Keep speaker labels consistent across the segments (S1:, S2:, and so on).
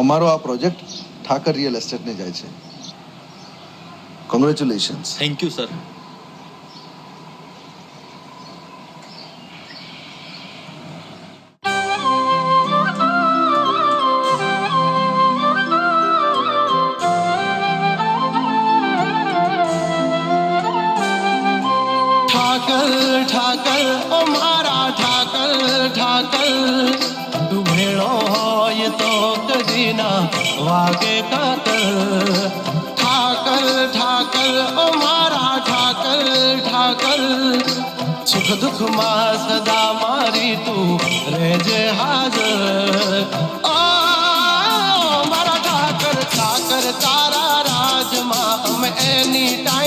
S1: અમારો આ project Thakar real એસ્ટેટને જાય છે congratulations
S2: thank you sir
S3: Thakar Thakar ओ मारा ठाकर ठाकर के ठाकर ठाकर ठाकर ओ मारा ठाकर ठाकर सुख दुख मा सदा मारी तू रेजे हाजर ओ मारा ठाकर ठाकर तारा राज मा हम एनी टाइम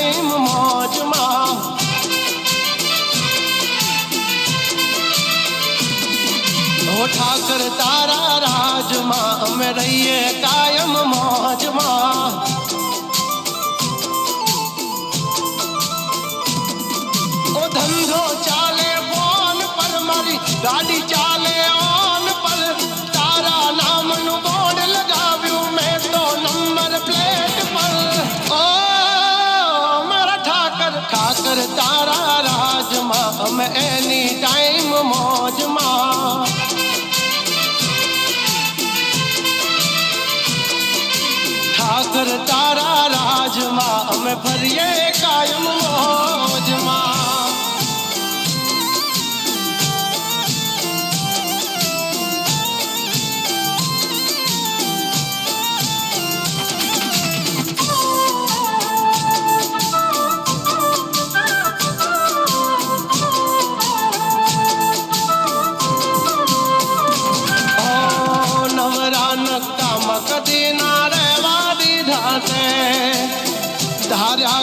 S3: ઠાકર તારા રાજમાં અમે રહીએ કાયમ મોજમાં ઓ ધંધો ચાલે ફોન પર મારી ગાડી ચાલે ઓન પર તારા નામનું બોન લગાવ્યું મે તો નંબર પ્લેટ પર ઓ મારા ઠાકર ઠાકર તારા રાજમાં અમે એની ટાઈમ મોજમાં કર તારા રાજમાં અમે ફરીએ કાયમ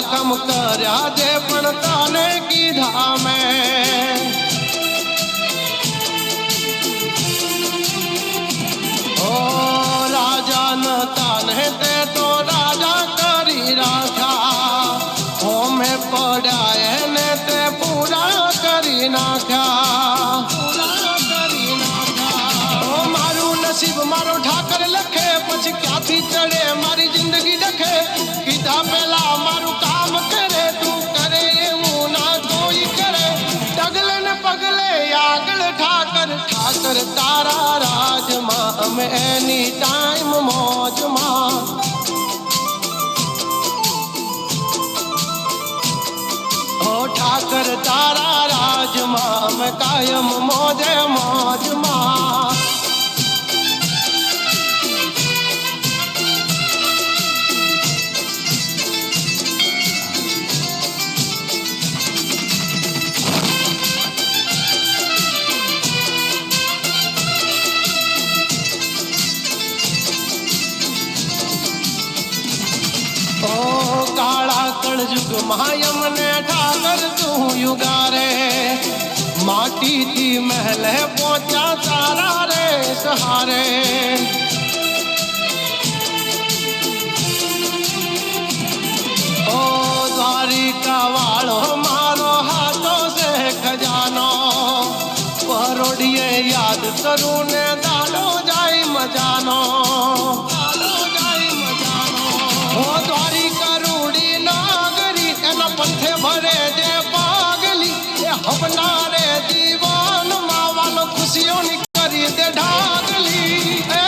S3: कम कर जे पण की धाम ओ राजा न ताने ते तो राजा करी राखा होमे पड़ाए ने ते पूरा करी नाखा મારો ઠાકર લખે પછી ક્યાંથી ચડે કર તારા રાજમાં અમે એની ટાઈમ મોજમાં ઓ ઠાકર તારા રાજમાં અમે કાયમ મોજે મોજમાં કાળ યુગમાં યમને ઠાકર તું યુગારે માટીથી મહેલે પહોંચ્યા તારા રે સહારે અપનારે દીવાન માવાલ ખુશીઓની કરી દે ઢાગલી એ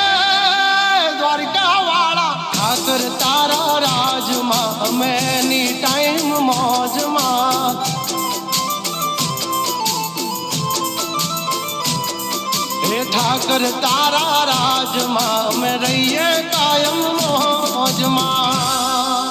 S3: દ્વારકા વાળા ઠાકર તારા રાજમાં અમે ની ટાઈમ મોજમાં હે ઠાકર રહીએ કાયમ મોજમાં